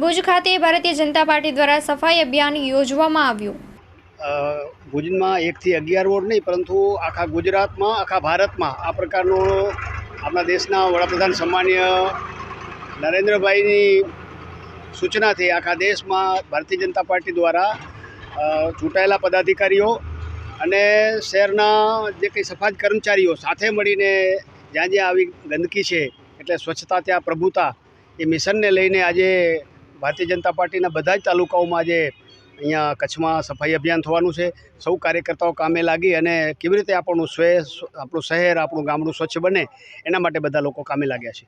ભુજ ખાતે ભારતીય જનતા પાર્ટી દ્વારા સફાઈ અભિયાન યોજવામાં આવ્યું. ભુજમાં એકથી અગિયાર વોર્ડ નહીં, પરંતુ આખા ગુજરાતમાં, આખા ભારતમાં આ પ્રકારનો આપણા દેશના વડાપ્રધાન સન્માન્ય નરેન્દ્રભાઈની સૂચનાથી આખા દેશમાં ભારતીય જનતા પાર્ટી દ્વારા ચૂંટાયેલા પદાધિકારીઓ અને શહેરના જે કંઈ સફાઈ કર્મચારીઓ સાથે મળીને જ્યાં જ્યાં આવી ગંદકી છે, એટલે સ્વચ્છતા, ત્યાં પ્રભુતા, એ મિશનને લઈને આજે ભારતીય જનતા પાર્ટીના બધા જ તાલુકાઓમાં આજે અહીંયા કચ્છમાં સફાઈ અભિયાન થવાનું છે. સૌ કાર્યકર્તાઓ કામે લાગી અને કેવી રીતે આપણું સ્વે, આપણું શહેર, આપણું ગામડું સ્વચ્છ બને એના માટે બધા લોકો કામે લાગ્યા છે.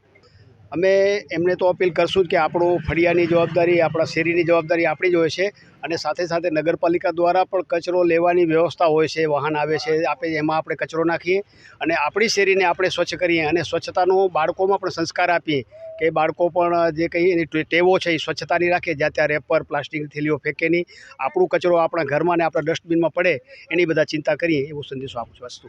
અમે એમને તો અપીલ કરશું જ કે આપણું ફળિયાની જવાબદારી, આપણા શેરીની જવાબદારી આપણી જ હોય છે અને સાથે સાથે નગરપાલિકા દ્વારા પણ કચરો લેવાની વ્યવસ્થા હોય છે, વાહન આવે છે આપણે એમાં આપણે કચરો નાખીએ અને આપણી શેરીને આપણે સ્વચ્છ કરીએ અને સ્વચ્છતાનો બાળકોમાં પણ સંસ્કાર આપીએ કે બાળકો પણ જે કંઈ એની ટેવો છે એ સ્વચ્છતાની રાખે, જ્યાં ત્યાં રેપર, પ્લાસ્ટિકની થેલીઓ ફેંકે નહીં, આપણું કચરો આપણા ઘરમાં ને આપણા ડસ્ટબિનમાં પડે એની બધા ચિંતા કરીએ એવો સંદેશો આપું છું વસ્તુ